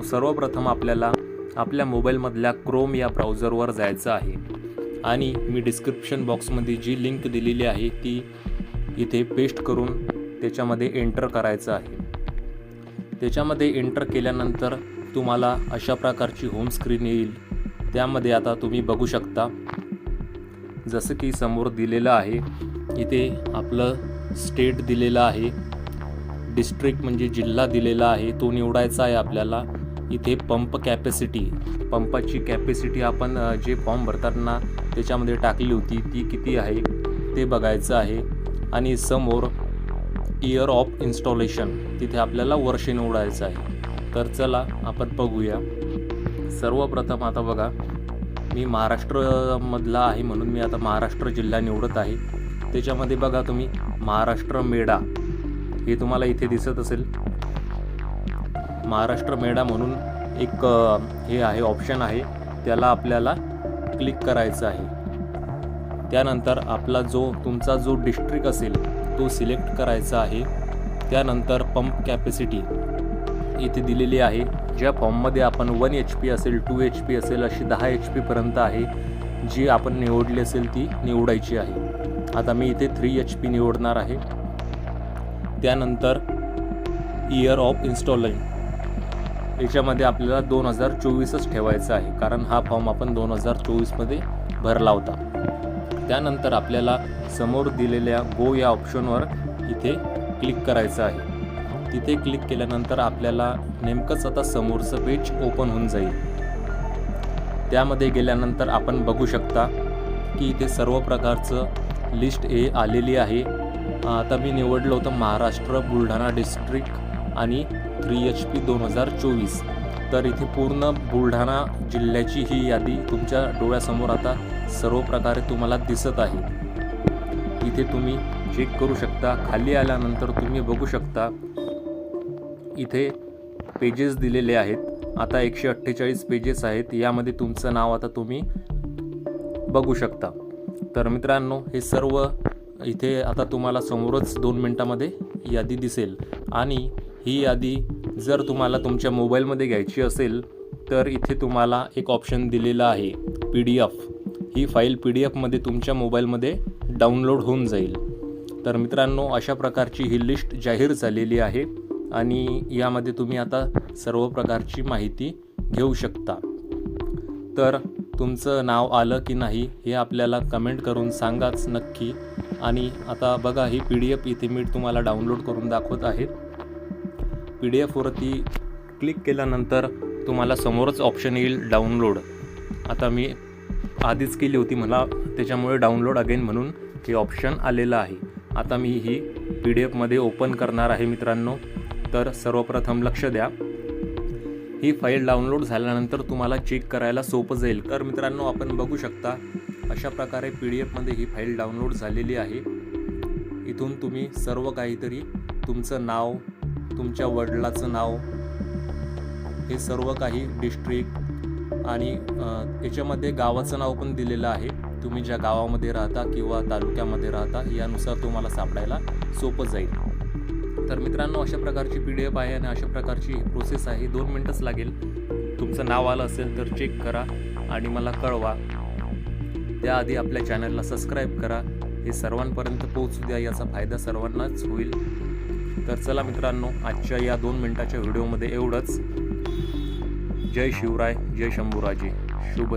सर्वप्रथम आपल्याला आपल्या मोबाईलमधल्या क्रोम या ब्राउझरवर जायचं आहे. आणि मी डिस्क्रिप्शन बॉक्समध्ये जी लिंक दिलेली आहे ती इथे पेस्ट करून त्याच्यामध्ये एंटर करायचं आहे. त्याच्यामध्ये एंटर केल्यानंतर तुम्हाला अशा प्रकारची होम स्क्रीन येईल. त्यामध्ये आता तुम्ही बघू शकता जसं की समोर दिलेलं आहे इथे आपलं स्टेट दिलेलं आहे डिस्ट्रिक्ट म्हणजे जिल्हा दिलेला आहे तो निवडायचा आहे आपल्याला. इथे पंप कॅपॅसिटी पंपाची कॅपॅसिटी आपण जे फॉर्म भरताना त्याच्यामध्ये टाकली होती ती किती आहे ते बघायचं आहे. आणि समोर इयर ऑफ इन्स्टॉलेशन तिथे आपल्याला वर्ष निवडायचं आहे. तर चला आपण बघूया. सर्वप्रथम आता बघा मी महाराष्ट्रमधला आहे म्हणून मी आता महाराष्ट्र जिल्हा निवडत आहे. त्याच्यामध्ये बघा तुम्ही महाराष्ट्र मेढा. हे तुम्हाला इथे दिसत असेल. महाराष्ट्र मेडा म्हणून एक हे आहे ऑप्शन आहे. त्याला आपल्याला क्लिक करायचं आहे. त्यानंतर आपला जो तुमचा जो डिस्ट्रिक्ट असेल तो सिलेक्ट करायचा आहे. त्यानंतर पंप कॅपॅसिटी इथे दिलेली आहे. ज्या फॉर्ममध्ये आपण वन एच पी असेल टू एच पी असेल अशी दहा एच पीपर्यंत आहे जी आपण निवडली असेल ती निवडायची आहे. आता मी इथे थ्री एच पी निवडणार आहे. त्यानंतर इयर ऑफ इन्स्टॉलिंग याच्यामध्ये आपल्याला दोन हजार चोवीसच ठेवायचं आहे. कारण हा फॉर्म आपण दोन हजार चोवीसमध्ये भरला होता. त्यानंतर आपल्याला समोर दिलेल्या गो या ऑप्शनवर इथे क्लिक करायचं आहे. तिथे क्लिक केल्यानंतर आपल्याला नेमकंच आता समोरचं पेज ओपन होऊन जाईल. त्यामध्ये गेल्यानंतर आपण बघू शकता की इथे सर्व प्रकारचं लिस्ट हे आलेली आहे. आता मी निवडलं होतं महाराष्ट्र बुलढाणा डिस्ट्रिक्ट आणि थ्री एच पी दोन हजार चोवीस. तर इथे पूर्ण बुलढाणा जिल्ह्याची ही यादी तुमच्या डोळ्यासमोर आता सर्व प्रकारे तुम्हाला दिसत आहे. इथे तुम्ही चेक करू शकता. खाली आल्यानंतर तुम्ही बघू शकता इथे पेजेस दिलेले आहेत. आता एकशे अठ्ठेचाळीस पेजेस आहेत. यामध्ये तुमचं नाव आता तुम्ही बघू शकता. तर मित्रांनो हे सर्व इथे आता तुम्हाला समोरच दोन मिनटामध्ये यादी दिसेल. आणि ही यादी जर तुम्हाला तुमच्या मोबाईलमध्ये घ्यायची असेल तर इथे तुम्हाला एक ऑप्शन दिलेला आहे पी डी एफ. ही फाईल पी डी एफमध्ये तुमच्या मोबाईलमध्ये डाउनलोड होऊन जाईल. तर मित्रांनो अशा प्रकारची ही लिस्ट जाहीर झालेली आहे आणि यामध्ये तुम्ही आता सर्व प्रकारची माहिती घेऊ शकता. तर तुमचं नाव आलं की नाही हे आपल्याला कमेंट करून सांगाच नक्की. आणि आता बघा ही पी डी एफ इथे मी तुम्हाला डाउनलोड करून दाखवत आहे. पी डी एफवरती क्लिक केल्यानंतर तुम्हाला समोरच ऑप्शन येईल डाउनलोड आता मी आधीच केली होती मला त्याच्यामुळे डाउनलोड अगेन म्हणून हे ऑप्शन आलेलं आहे. आता मी ही पी डी एफमध्ये ओपन करणार आहे मित्रांनो. तर सर्वप्रथम लक्ष द्या. ही फाईल डाउनलोड झाल्यानंतर तुम्हाला चेक करायला सोपं जाईल. तर मित्रांनो आपण बघू शकता अशा प्रकारे पी डी एफमध्ये ही फाईल डाउनलोड झालेली आहे. इथून तुम्ही सर्व काहीतरी तुमचं नाव तुमच्या वडिलाचं नाव. हे सर्व काही डिस्ट्रिक्ट आणि याच्यामध्ये गावाचं नाव पण दिलेलं आहे. तुम्ही ज्या गावामध्ये राहता किंवा तालुक्यामध्ये राहता यानुसार तुम्हाला सापडायला सोपं जाईल. तर मित्रांनो अशा प्रकारची पी डी एफ आहे आणि अशा प्रकारची प्रोसेस आहे. दोन मिनटंच लागेल. तुमचं नाव आलं असेल तर चेक करा आणि मला कळवा. त्याआधी आपल्या चॅनलला सबस्क्राईब करा. हे सर्वांपर्यंत पोहोचू द्या. याचा फायदा सर्वांनाच होईल. तर चला मित्रांनो आजच्या या दोन मिनटाच्या व्हिडिओमध्ये एवढंच. जय शिवराय जय शंभूराजे. शुभ